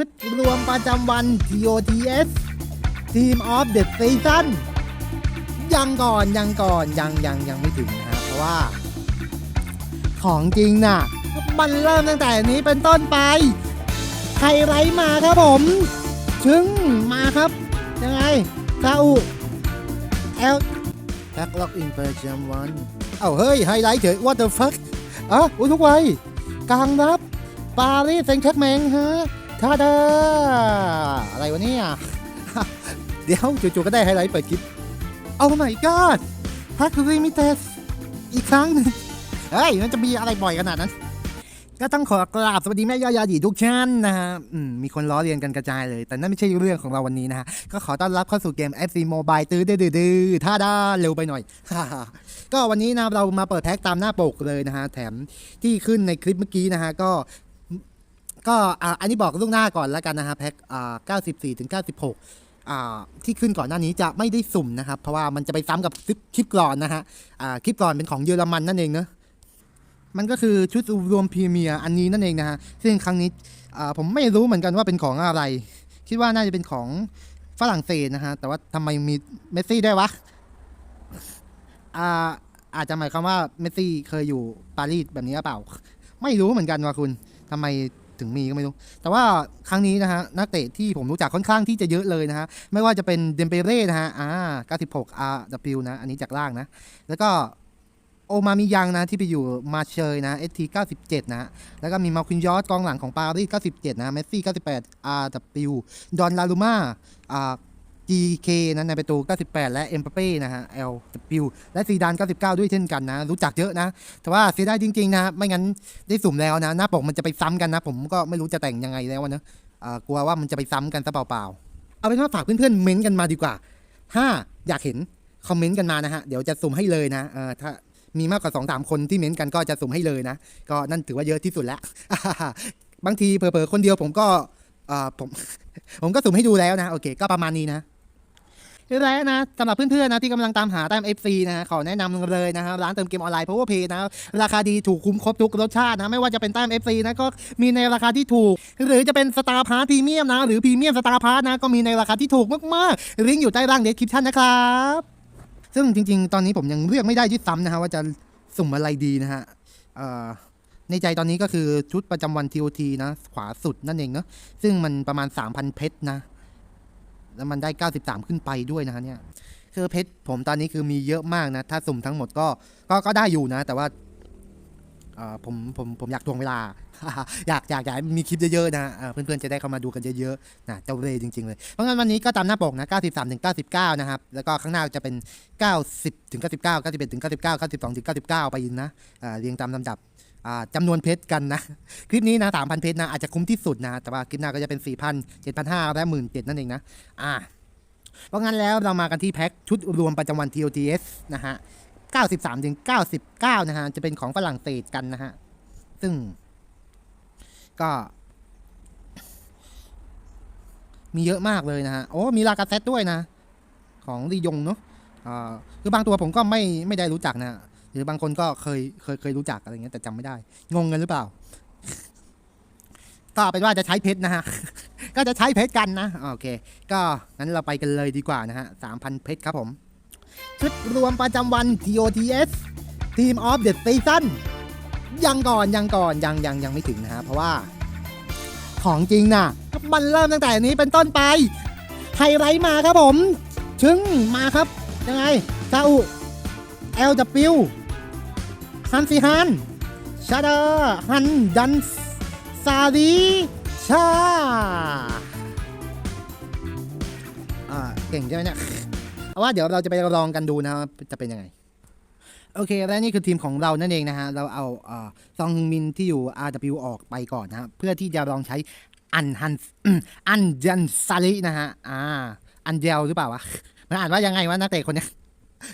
ชุดรวมประจำวัน TOTS Team of the Season ยังก่อนยังก่อนยังยังยังไม่ถึงนะครับเพราะว่า ของจริงน่ะ มันเริ่มตั้งแต่นี้เป็นต้นไปไฮไลท์มาครับผมชึ้งมาครับ ยังไงซาอุเอลแพ็กล็อกอินประจำวัน เอ้าเฮ้ย ไฮไลท์เฉย what the fuck อะอุ้ยทุกวัยกลางรับ ปารีสเซงต์แชกแมงฮะ ทาดาอะไรวะเนี่ย เดี๋ยวจู่ๆก็ได้ไฮไลท์เปิดคลิปโอ้ my god พักรีมิเตสอีกครั้งหนึ่งเฮ้ยมันจะมีอะไรบ่อยขนาดนั้น ก็ต้องขอกราบสวัสดีแม่ย่อยาดีทุกท่านนะฮะมีคนล้อเลียนกันกระจายเลย แต่นั่นไม่ใช่เรื่องของเราวันนี้นะฮะ ก็ขอต้อนรับเข้าสู่เกม FC Mobile ตื้อดื้อดื้อท่าด้าเร็วไปหน่อย ก็วันนี้นะเรามาเปิดแพ็กตามหน้าปกเลยนะฮะ แถมที่ขึ้นในคลิปเมื่อกี้นะฮะ ก็ ก็อ่าอันนี้บอกล่วงหน้าก่อนแล้วกันนะฮะแพ็กอ่า94ถึง96ที่ขึ้นก่อนหน้านี้จะไม่ได้สุ่มนะครับ เพราะว่ามันจะไปซ้ำกับคลิปก่อนนะฮะคลิปก่อนเป็นของเยอรมันนั่นเองเนอะมันก็คือชุดรวมพรีเมียร์อันนี้นั่นเองนะฮะซึ่งครั้งนี้ผมไม่รู้เหมือนกันว่าเป็นของอะไร คิดว่าน่าจะเป็นของฝรั่งเศสนะฮะ แต่ว่าทำไมมีเมสซี่ได้วะอาอาจจะหมายความว่าเมสซี่เคยอยู่ปารีสแบบนี้หรือเปล่า ไม่รู้เหมือนกันว่าคุณทำไม ถึงมีก็ไม่รู้ แต่ว่าครั้งนี้นะฮะนักเตะที่ผมรู้จักค่อนข้างที่จะเยอะเลยนะฮะไม่ว่าจะเป็นเดมเปเร่นะฮะอ่า96 RW นะ อันนี้จากล่างนะ แล้วก็โอมามิยังนะที่ไปอยู่มาเชยนะ ST 97 นะ แล้วก็มีมาคินยอสกองหลังของปารีส97 นะเมสซี่ 98 RW ดอนลาลูมาอ่า GK นะในประตู98 และเอ็มเปเป้นะฮะ LW และซีดาน 99 ด้วยเช่นกันนะ รู้จักเยอะนะ แต่ว่าเสียดายจริง ๆ นะ ไม่งั้นได้สุ่มแล้วนะ หน้าปกมันจะไปซ้ำกันนะ ผมก็ไม่รู้จะแต่งยังไงแล้วนะอ่ากลัวว่ามันจะไปซ้ำกันซะเปล่าๆ เอาเป็นว่าฝากเพื่อนๆ เม้นต์กันมาดีกว่า ถ้าอยากเห็นคอมเมนต์กันมานะฮะ เดี๋ยวจะสุ่มให้เลยนะเออถ้ามีมากกว่า2อสามคนที่เม้นต์กันก็จะสุ่มให้เลยนะ ก็นั่นถือว่าเยอะที่สุดแล้ว บางทีเผลอๆคนเดียวผมก็เอ่อผมผมก็สุ่มให้ดูแล้วนะ โอเค ก็ประมาณนี้นะ และนะสำหรับเพื่อนๆนะที่กำลังตามหาแต้ม FC นะขอแนะนำเลยนะฮะร้านเติมเกมออนไลน์ Power Pay นะราคาดีถูกคุ้มครบทุกรสชาตินะไม่ว่าจะเป็นแต้ม FC นะก็มีในราคาที่ถูก หรือจะเป็นสตาร์พาร์ทพรีเมียมนะหรือพรีเมียมสตาร์พาร์ทนะก็มีในราคาที่ถูกมากๆลิงก์อยู่ใต้ล่างเดสคริปชั่นนะครับซึ่งจริง ๆ ตอนนี้ผมยังเลือกไม่ได้ด้วยซ้ำนะฮะว่าจะสุ่มอะไรดีนะฮะในใจตอนนี้ก็คือชุดประจำวัน TOT นะ ขวาสุดนั่นเองเนาะซึ่งมันประมาณ 3,000 เพชรนะ แล้วมันได้ 93 ขึ้นไปด้วยนะเนี่ยคือเพชรผมตอนนี้คือมีเยอะมากนะ ถ้าสุ่มทั้งหมดก็ก็ก็ได้อยู่นะ แต่ว่าผมผมผมอยากทวงเวลา อยากอยากอยากมีคลิปเยอะๆนะเพื่อนๆจะได้เข้ามาดูกันเยอะๆนะเจ้าเรยจริงๆเลยเพราะงั้นวันนี้ก็ตามหน้าปกนะ 93ถึง99 นะครับ แล้วก็ข้างหน้าจะเป็น 90ถึง99 91ถึง99 92ถึง99 ไปยินนะเรียงตามลำดับ จำนวนเพชรกันนะ คลิปนี้นะ3,000เพชรนะ อาจจะคุ้มที่สุดนะ แต่ว่าคลิปหน้าก็จะเป็น4,000 7,500และ17,000นั่นเองนะ อ่า เพราะงั้นแล้วเรามากันที่แพ็คชุดรวมประจำวัน TOTS นะฮะ93ถึง99 นะฮะ จะเป็นของฝรั่งเศสกันนะฮะ ซึ่ง ก็ มีเยอะมากเลยนะฮะ โอ้ มีลากาเซตด้วยนะ ของลียงเนาะอ่าคือบางตัวผมก็ไม่ไม่ได้รู้จักนะ รือบางคนก็เคยเคยเคยรู้จักอะไรเงี้ยแต่จำไม่ได้ งงกันหรือเปล่า ก็เป็นว่าจะใช้เพชรนะฮะ ก็จะใช้เพชรกันนะโอเค ก็งั้นเราไปกันเลยดีกว่านะฮะสามพันเพชรครับผม ชุดรวมประจำวัน TOTS Team of the Season ยังก่อนยังก่อนยังยังยังไม่ถึงนะฮะ เพราะว่า ของจริงน่ะ มันเริ่มตั้งแต่นี้เป็นต้นไปไฮไลท์มาครับผม ชึ้งมาครับ ยังไงซาอุ LW ฮันซีฮัน ชาดาฮันดันซาดีชา อ่า เก่งใช่ไหมเนี่ยเอาว่าเดี๋ยวเราจะไปลองกันดูนะครับจะเป็นยังไง โอเค และนี่คือทีมของเรานั่นเองนะฮะ เราเอาอ่อซองฮงมินที่อยู่ RW ออกไปก่อนนะ เพื่อที่จะลองใช้อันฮันอันยันซาลินะฮะ อ่า อันเดลหรือเปล่าวะ มันอ่านว่ายังไงวะนักเตะคนนี้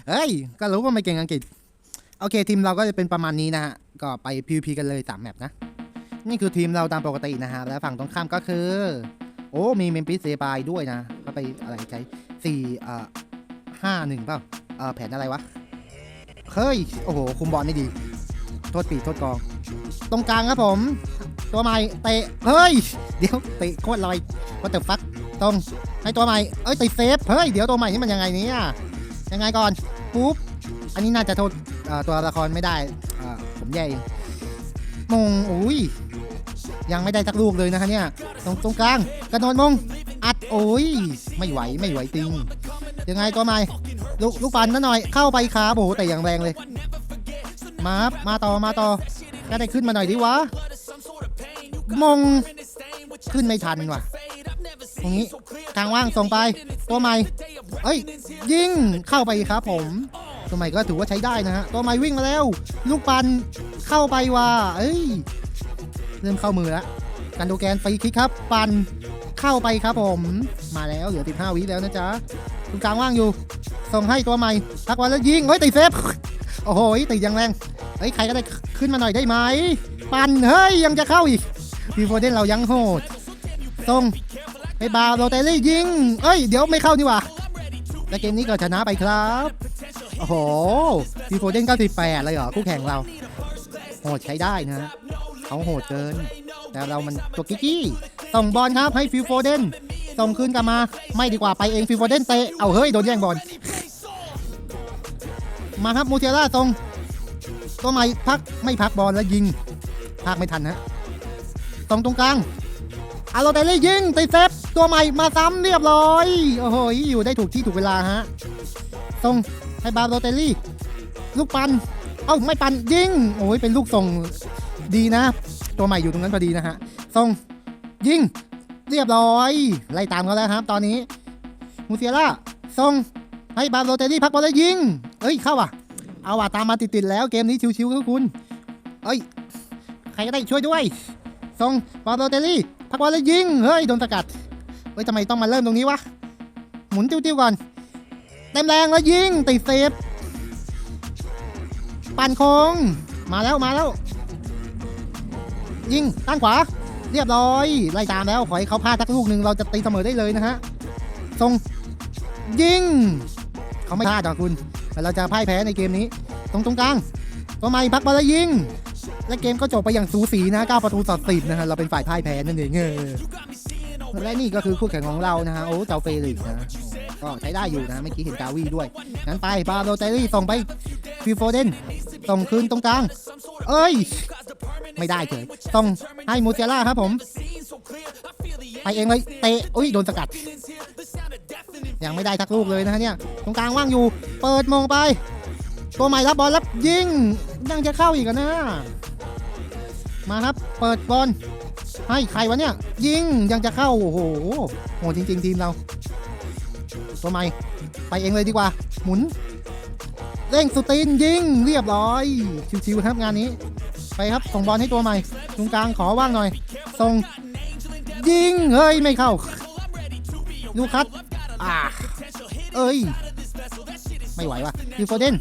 เฮ้ย ก็รู้ว่าไม่เก่งอังกฤษ โอเคทีมเราก็จะเป็นประมาณนี้นะฮะ ก็ไป PVP กันเลย3แมปนะ นี่คือทีมเราตามปกตินะฮะ และฝั่งตรงข้ามก็คือ โอ้ มีเมมฟิสเซบายด้วยนะก็ไปอะไรใช้สี่เอ่อห้าหนึ่งเปล่าเอ่อแผนอะไรวะ เฮ้ย โอ้โห คุมบอลได้ดี โทษปีกโทษกอง ตรงกลางครับผม ตัวใหม่เตะ เฮ้ย เดี๋ยวเตะโคตรลอยว่าแต่ฟักตรงให้ตัวใหม่ เอ้ยติดเซฟ เฮ้ย เดี๋ยวตัวใหม่นี่มันยังไงเนี่ยยังไงก่อน ปุ๊บ อันนี้น่าจะโทษ เอ่อตัวละครไม่ได้อ่าผมแย่เองมงอุ้ยยังไม่ได้สักลูกเลยนะคะเนี่ยตรงตรงกลางกระโดดมง อัดโอ้ยไม่ไหวไม่ไหวจริงยังไงตัวใหม่ลูกลูกปันนั่นหน่อยเข้าไปครับโอ้โหแต่อย่างแรงเลยมาครับมาต่อมาต่อก็ได้ขึ้นมาหน่อยดิวะมงขึ้นไม่ทันว่ะตรงนี้ทางว่างส่งไป ตัวใหม่ เอ้ย ยิงเข้าไปครับผม ตัวใหม่ก็ถือว่าใช้ได้นะฮะตัวใหม่วิ่งมาแล้ว ลูกปันเข้าไปว่ะเอ้ย เริ่มเข้ามือแล้วกันโดแกนฟรีคิกครับ ปันเข้าไปครับผม มาแล้วเหลือ 15 วิแล้วนะจ๊ะตรงกลางว่างอยู่ ส่งให้ตัวใหม่ทักวันแล้วยิงเฮ้ยติดเซฟโอ้โหติดอย่างแรงเฮ้ยใครก็ได้ขึ้นมาหน่อยได้ไหมปันเฮ้ยยังจะเข้าอีกพีโฟเดนเรายังโหดส่งไปบาโรเตอรี่ยิง เอ้ย เดี๋ยวไม่เข้านี่หว่าแต่เกมนี้ก็ชนะไปครับ อ้โหพีโฟเดน98เลยเหรอ คู่แข่งเรา โหดใช้ได้นะเขาโหดเกิน แต่เรามันตัวกิ๊กกี้ส่งบอลครับให้ฟิลโฟเดนส่งคืนกลับมา ไม่ดีกว่าไปเองฟิลโฟเดนเตะ เอาเฮ้ย โดนแย่งบอล มาครับมูเทล่าตรงตัวใหม่พักไม่พักบอลแล้วยิงพักไม่ทันฮะตรงตรงกลางอาโรเตลลี่ยิงติดเซฟตัวใหม่มาซ้ำเรียบร้อย โอ้โห อยู่ได้ถูกที่ถูกเวลาฮะตรง ให้บาโรเตลลี่ ลูกปันเอ้าไม่ปันยิงโอ้ยเป็นลูกส่งดีนะ ตัวใหม่อยู่ตรงนั้นพอดีนะฮะตรงยิงเรียบร้อย ไล่ตามเขาแล้วครับ ตอนนี้มูเทล่าทรงให้บาโรเตอรี่พักบอลแล้วยิงเอ้ยเข้าว่ะ เอาว่ะตามมาติดๆแล้วเกมนี้ชิวๆครับคุณ เอ้ยใครก็ได้ช่วยด้วยส่งบาโรเตอรี่พักบอลแล้วยิงเฮ้ยโดนสกัดเฮ้ยทำไมต้องมาเริ่มตรงนี้วะหมุนติ้วๆก่อน เต็มแรงแล้วยิงติดเซฟปั่นคงมาแล้วมาแล้ว ยิงด้านขวา เรียบร้อยไล่ตามแล้วขอให้เขาพลาดสักลูกหนึ่งเราจะตีเสมอได้เลยนะฮะส่งยิงเขาไม่พลาดหรอกคุณแต่เราจะพ่ายแพ้ในเกมนี้ ตรงตรงกลางตัวใหม่พักบอลแล้วยิง และเกมก็จบไปอย่างสูสีนะ9ประตูต่อ10นะฮะเราเป็นฝ่ายพ่ายแพ้นั่นเองเออและนี่ก็คือคู่แข่งของเรานะฮะโอ้เจ้าเฟลิกนะ ก็ใช้ได้อยู่นะเมื่อกี้เห็นกาวีด้วย งั้นไปบาโรเตอรี่ส่งไปฟิโฟเดนส่งคืนตรงกลาง เอ้ย ไม่ได้เฉยส่งให้มูเซล่าครับผม ไปเองเลยเตะอุ้ยโดนสกัด ยังไม่ได้ทักลูกเลยนะฮะเนี่ย ตรงกลางว่างอยู่ เปิดมงไป ตัวใหม่รับบอลรับยิงยังจะเข้าอีกนะ มาครับ เปิดบอลให้ใครวะเนี่ย ยิงยังจะเข้า โอ้โหโหจริง ๆ ทีมเรา ตัวใหม่ ไปเองเลยดีกว่า หมุน เร่งสตีนยิง เรียบร้อย ชิวๆครับงานนี้ ไปครับส่งบอลให้ตัวใหม่ตรงกลางขอว่างหน่อย ส่ง ยิง เฮ้ย ไม่เข้า ลูคัสอ่าเอ้ย ไม่ไหวว่ะยูโฟเดน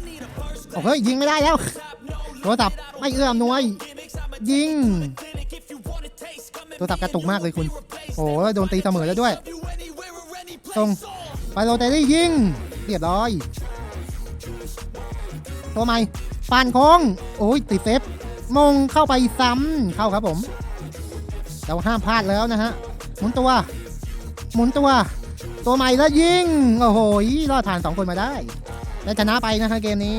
โอ้เฮ้ย ยิงไม่ได้แล้วโทรศัพท์ไม่เอื้อมหน่วย ยิงโทรศัพท์กระตุกมากเลยคุณ โอ้โดนตีเสมอแล้วด้วยส่ง ไปโรเตอรี่ยิงเรียบร้อย ตัวใหม่ปานคงโอ้ยติดเซฟมงเข้าไปซ้ำเข้าครับผมเราห้ามพลาดแล้วนะฮะหมุนตัว หมุนตัว ตัวใหม่แล้วยิงโอ้โหรอดผ่านสองคนมาได้ และชนะไปนะคะเกมนี้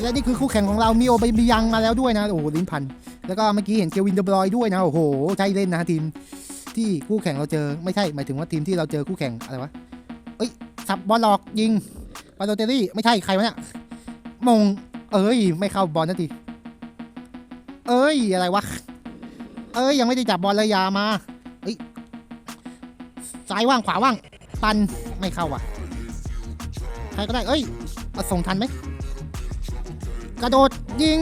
และนี่คือคู่แข่งของเรามีโอเบบิยังมาแล้วด้วยนะโอ้โหลิ้นพัน แล้วก็เมื่อกี้เห็นเกวินเดบรอยด้วยนะโอ้โหใจเล่นนะทีมที่คู่แข่งเราเจอไม่ใช่หมายถึงว่าทีมที่เราเจอคู่แข่งอะไรวะ สับบอลหลอกยิงบาโลเตอรี่ไม่ใช่ใครวะเนี่ยมง เอ้ย ไม่เข้าบอลนาทีเอ้ย อะไรวะ เอ้ย ยังไม่ได้จับบอลเลยยามาเอ้ยซ้ายว่างขวาว่าง ปันไม่เข้าว่ะ ใครก็ได้ เอ้ยอาส่งทันไหมกระโดดยิง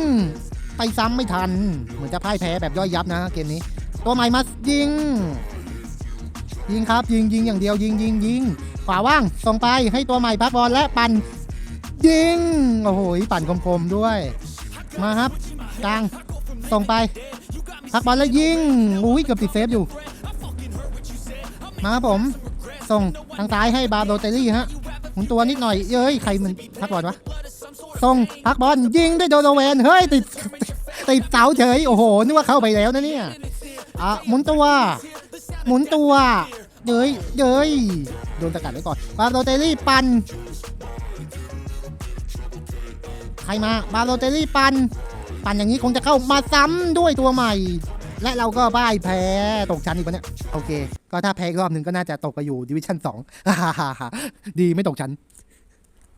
ไปซ้ำไม่ทัน เหมือนจะพ่ายแพ้แบบย่อยยับนะเกมนี้ ตัวใหม่มายิง ยิงครับยิงยิงอย่างเดียวยิงยิงยิง ขวาว่างส่งไปให้ตัวใหม่พักบอลและปันยิง โอ้โหปั่นคมๆด้วย มาครับ กลางส่งไป พักบอลแล้วยิงอุ้ยเกือบติดเซฟอยู่ มาครับผม ส่งทางซ้ายให้บาโรเตอรี่ฮะหมุนตัวนิดหน่อยเอ้ยใครมันพักบอลวะส่งพักบอลยิงด้วยโดโดเวนเฮ้ยติดติดเสาเฉยโอ้โหนึกว่าเข้าไปแล้วนะเนี่ยอะหมุนตัว หมุนตัวเย้ยเย้ย โดนสกัดไว้ก่อนบาโลเตอรี่ปันใครมาบาโลเตอรี่ปันปันอย่างนี้คงจะเข้ามาซ้ำด้วยตัวใหม่ และเราก็พ่ายแพ้ตกชั้นอีกวะเนี่ยโอเค ก็ถ้าแพ้รอบหนึ่งก็น่าจะตกไปอยู่ดิวิชั่นสองดีไม่ตกชั้น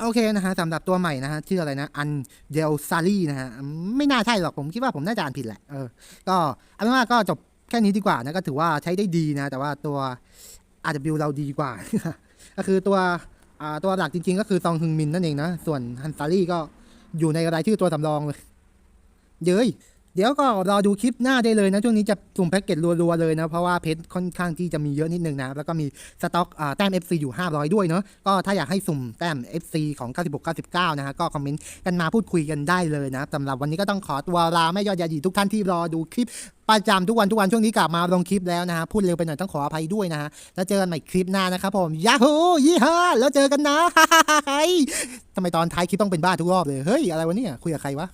โอเคนะฮะสำหรับตัวใหม่นะฮะชื่ออะไรนะอันเดลซารีนะฮะไม่น่าใช่หรอกผมคิดว่าผมน่าจะอ่านผิดแหละเออก็เอาเป็นว่าก็จบแค่นี้ดีกว่านะก็ถือว่าใช้ได้ดีนะ แต่ว่าตัว RW เราดีกว่า ก็คือตัวตัวหลักจริง ๆ ก็คือซองฮึงมินนั่นเองนะ ส่วนฮันซารี่ก็อยู่ในรายชื่อตัวสำรองเลย เย้ย เดี๋ยวก็รอดูคลิปหน้าได้เลยนะช่วงนี้จะสุ่มแพ็กเกจรัวๆเลยนะ เพราะว่าเพชรค่อนข้างที่จะมีเยอะนิดนึงนะ แล้วก็มีสต็อกแต้ม FC อยู่ 500 ด้วยเนาะก็ถ้าอยากให้สุ่มแต้ม FC ของ 96 99 นะฮะก็คอมเมนต์กันมาพูดคุยกันได้เลยนะสำหรับวันนี้ก็ต้องขอตัวลาไม่ยอดยาดีทุกท่านที่รอดูคลิปประจำทุกวันทุกวันช่วงนี้กลับมาลงคลิปแล้วนะฮะพูดเร็วไปหน่อยต้องขออภัยด้วยนะฮะแล้วเจอกันใหม่คลิปหน้านะครับผมยาฮูยี่ห้าแล้วเจอกันนะทำไมตอนท้ายคลิปต้องเป็นบ้าทุกรอบเลยเฮ้ยอะไรวะเนี่ยคุยกับใครวะ